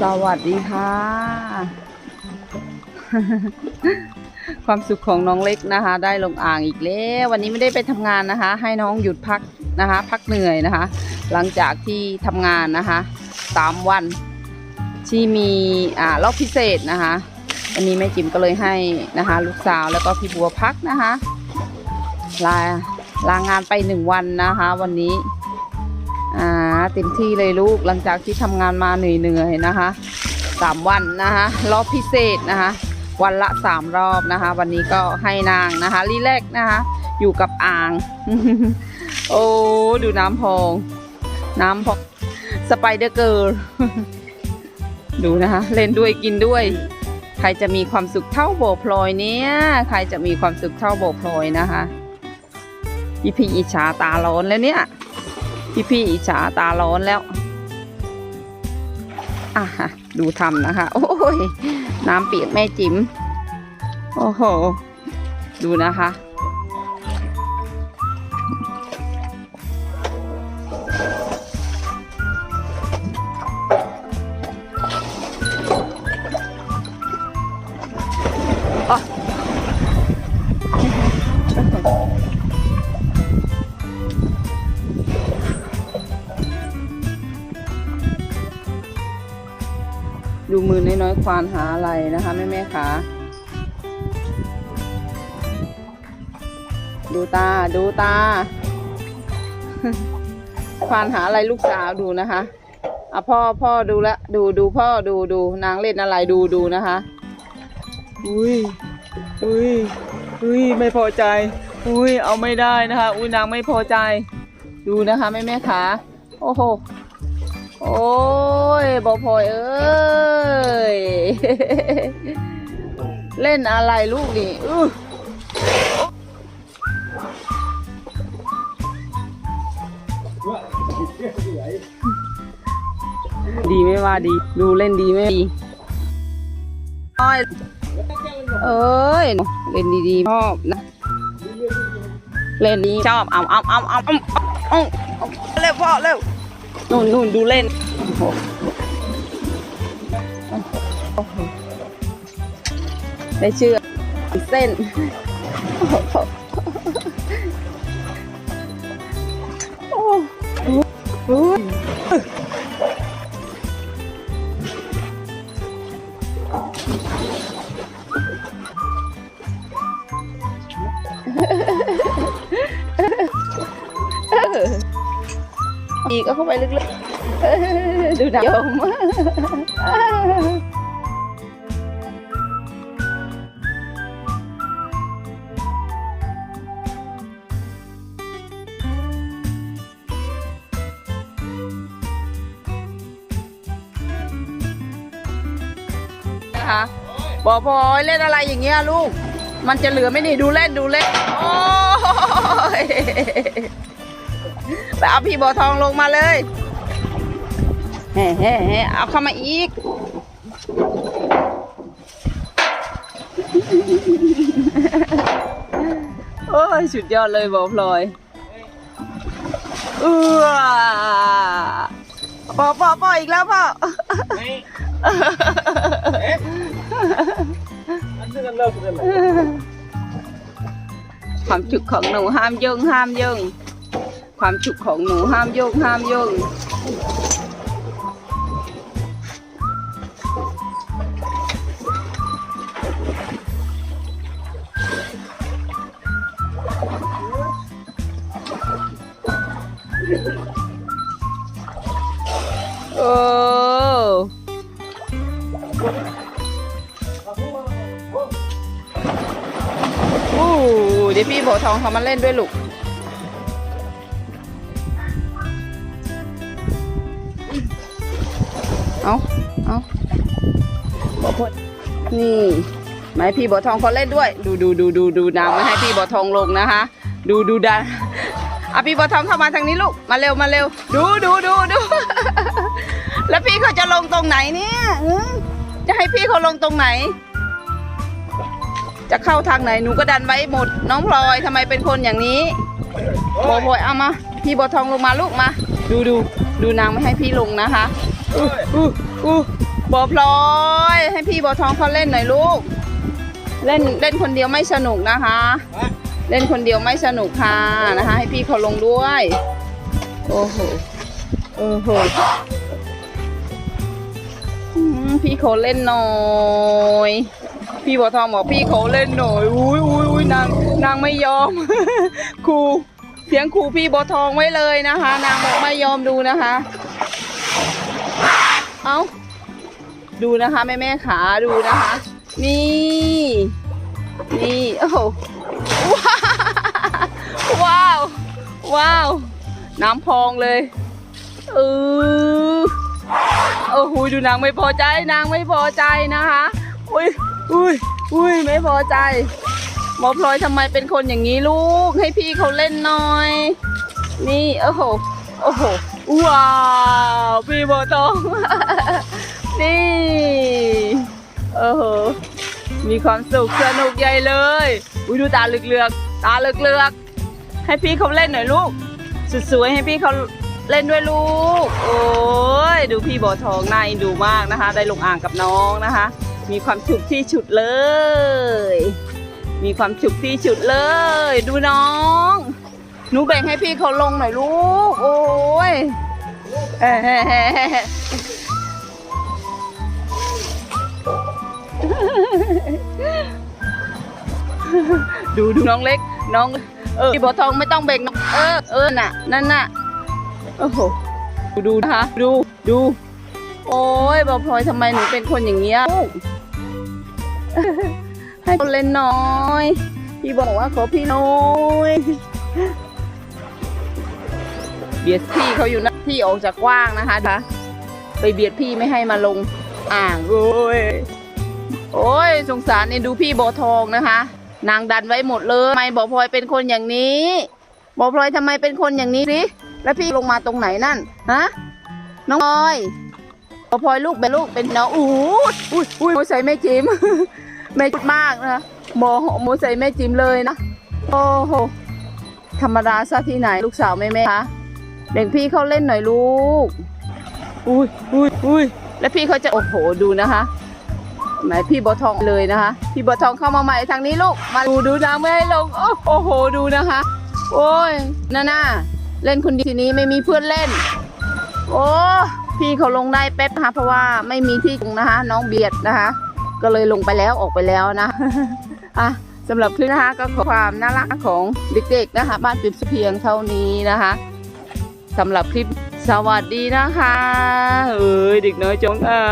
สวัสดีค่ะ ความสุขของน้องเล็กนะคะ ได้ลงอ่างอีกแล้ว วันนี้ไม่ได้ไปทำงานนะคะ ให้น้องหยุดพักนะคะ พักเหนื่อยนะคะ หลังจากที่ทำงานนะคะสามวันที่มีอ่ารอบพิเศษนะคะวันนี้แม่จิ๋มก็เลยให้นะคะ ลูกสาวแล้วก็พี่บัวพักนะคะลาลางานไปหนึ่งวันนะคะ วันนี้อ่า เต็มที่เลยลูกหลังจากที่ทำงานมาเหนื่อยๆนะคะสามวันนะคะรอบพิเศษนะคะ วันละสามรอบนะคะ วันนี้ก็ให้นางนะคะรีแลกนะคะ อยู่กับอ่าง โอ้ดูน้ำพอง น้ำพองสไปเดอร์เกิร์ลดูนะคะ เล่นด้วยกินด้วย ใครจะมีความสุขเท่าโบพลอยเนี่ยใครจะมีความสุขเท่าโบพลอยนะคะพี่พี่อิจฉาตาร้อนแล้วเนี่ย พี่พี่อิจฉาตาร้อนแล้วอะฮะดูทำนะคะ โอ้ยน้ำเปียกแม่จิ๋มโอ้โห ดูนะคะอะ ดูมือน้อยๆควานหาอะไรนะคะแม่แม่ๆขาดูตาดูตา ควานหาอะไรลูกสาวดูนะคะอะพ่อพ่อดูละดูดูพ่อดูดูนางเล่นอะไรดูดูนะคะอุ้ยอุ้ยอุ้ยไม่พอใจ อุ้ยเอาไม่ได้นะคะ อุ้ยนางไม่พอใจ ดูนะคะแม่แม่ๆขาโอ้โห โอ้ยบอพลอยเอ้ย เล่นอะไรลูกนี่อื้อดีไม่ว่าดี ดูเล่นดีไม่ดีอ้อยเอ้ย เล่นดีๆชอบนะ เล่นดีชอบเอาเอาเอาเอาเอาเอาเอาเร็วพ่อเร็ว นู่นนู่นดูเล่นได้เชื่อเส้น อีก็เข้าไปลึกๆเออดูหนังยมนะคะบอกพลอยเล่นอะไรอย่างเงี้ยลูก มันจะเหลือไม่นี่ดูเล่นดูเล่น โอ้ย ไปเอาพี่บัวทองลงมาเลยเฮ้เฮ้เฮ้เอาเข้ามาอีก โอ้ย สุดยอดเลยบอพลอยเออปอปอปออีกแล้วพ่อความจุกของหนูห้ามยุ่งห้ามยุ่ง ความฉุกของหนูห้ามโยกห้ามโยกโอ้โอ้เดี๋ยวพี่โบทองเขามาเล่นด้วยลูก เอาเอาบอพดนี่ไมาให้พี่บัวทองเขาเล่นด้วย ดูดูดูดูดูนางไม่ให้พี่บัวทองลงนะคะ ดูดูดาอะพี่บัวทองเข้ามาทางนี้ลูก มาเร็วมาเร็ว ดูดูดูดู แล้วพี่เขาจะลงตรงไหนเนี่ยอืมจะให้พี่เขาลงตรงไหน จะเข้าทางไหนหนูก็ดันไว้หมด น้องพลอยทำไมเป็นคนอย่างนี้โบโบยเอามา พี่บัวทองลงมาลูกมา ดูดูดูนางไม่ให้พี่ลงนะคะ อู้อู้อู้บอพลอย ให้พี่บอทองเขาเล่นหน่อยลูก เล่นเล่นคนเดียวไม่สนุกนะคะ เล่นคนเดียวไม่สนุกค่ะนะคะ ให้พี่เขาลงด้วย โอ้โหโอ้โหพี่เขาเล่นหน่อย พี่บอทองบอกพี่เขาเล่นหน่อยอุ้ยอุ้ยอุ้ยนางนางไม่ยอมครูเสียงครูพี่บอทองไว้เลยนะคะ นางบอกไม่ยอมดูนะคะ เอาดูนะคะแม่แม่ขาดูนะคะ นี่ นี่โอ้โหว้าว ว้าว น้ำพองเลยเออโอ้โหดูนางไม่พอใจนางไม่พอใจนะคะอุ้ยอุ้ยอุ้ยไม่พอใจหมอพลอยทำไมเป็นคนอย่างนี้ลูก ให้พี่เขาเล่นหน่อย นี่โอ้โหโอ้โห ว้าวพี่โบตองนี่โอ้โหมีความสุขสนุกใหญ่เลย อุ้ยดูตาเหลือกๆตาเหลือกๆให้พี่เขาเล่นหน่อยลูกสุดสวยให้พี่เขาเล่นด้วยลูก โอ้ยดูพี่โบอทองน่าอ็นดูมากนะคะ ได้ลงอ่างกับน้องนะคะ มีความฉุกที่ฉุดเลย มีความฉุกที่ฉุดเลย ดูน้อง หนูแบ่งให้พี่เขาลงหน่อยลูก โอ้ยดูดูน้องเล็ก น้อง เออพี่บัวทองไม่ต้องเบ่งน้องเออเออน่ะ นั่นน่ะโอ้โหดูดูนะคะดูดู โอ้ยบอพลอยทำไมหนูเป็นคนอย่างเงี้ยลูกให้คนเล่นน้อย พี่บอกว่าขอพี่น้อย เบียดพี่เขาอยู่นะที่ออกจากกว้างนะคะคะ ไปเบียดพี่ไม่ให้มาลงอ่างโอ้ยโอ้ยสงสารเนี่ยดูพี่บอทองนะคะ นางดันไว้หมดเลยทำไมบอพลอยเป็นคนอย่างนี้บอพลอยทำไมเป็นคนอย่างนี้สิแล้วพี่ลงมาตรงไหนนั่นฮะน้องพลอยบอพลอยลูกเป็นลูกเป็นน้องอู้อุ้ยอุ้ยโมใส่แม่จิมแม่จิมมากนะโมโมใส่แม่จิมเลยนะโอ้โหธรรมดาซะที่ไหนลูกสาวแม่แม่คะ เด็กพี่เขาเล่นหน่อยลูก อุ้ยอุ้ยอุ้ยแล้วพี่เขาจะโอ้โหดูนะคะไหนพี่บัวทองเลยนะคะ พี่บัวทองเข้ามาใหม่ทางนี้ลูก มาดูดูนะไม่ให้ลงโอ้โอ้โหดูนะคะ โอ้ยน่าน่าเล่นคนเดียวทีนี้ไม่มีเพื่อนเล่น โอ้พี่เขาลงได้แป๊บนะคะเพราะว่าไม่มีที่ลงนะคะ น้องเบียดนะคะ ก็เลยลงไปแล้วออกไปแล้วนะอะสำหรับคลิปนะคะก็ขอความน่ารักของเด็กๆนะคะ บ้านปิบเพียงเท่านี้นะคะ สำหรับคลิปสวัสดีนะคะ เอ้ยเด็กน้อยจงเออ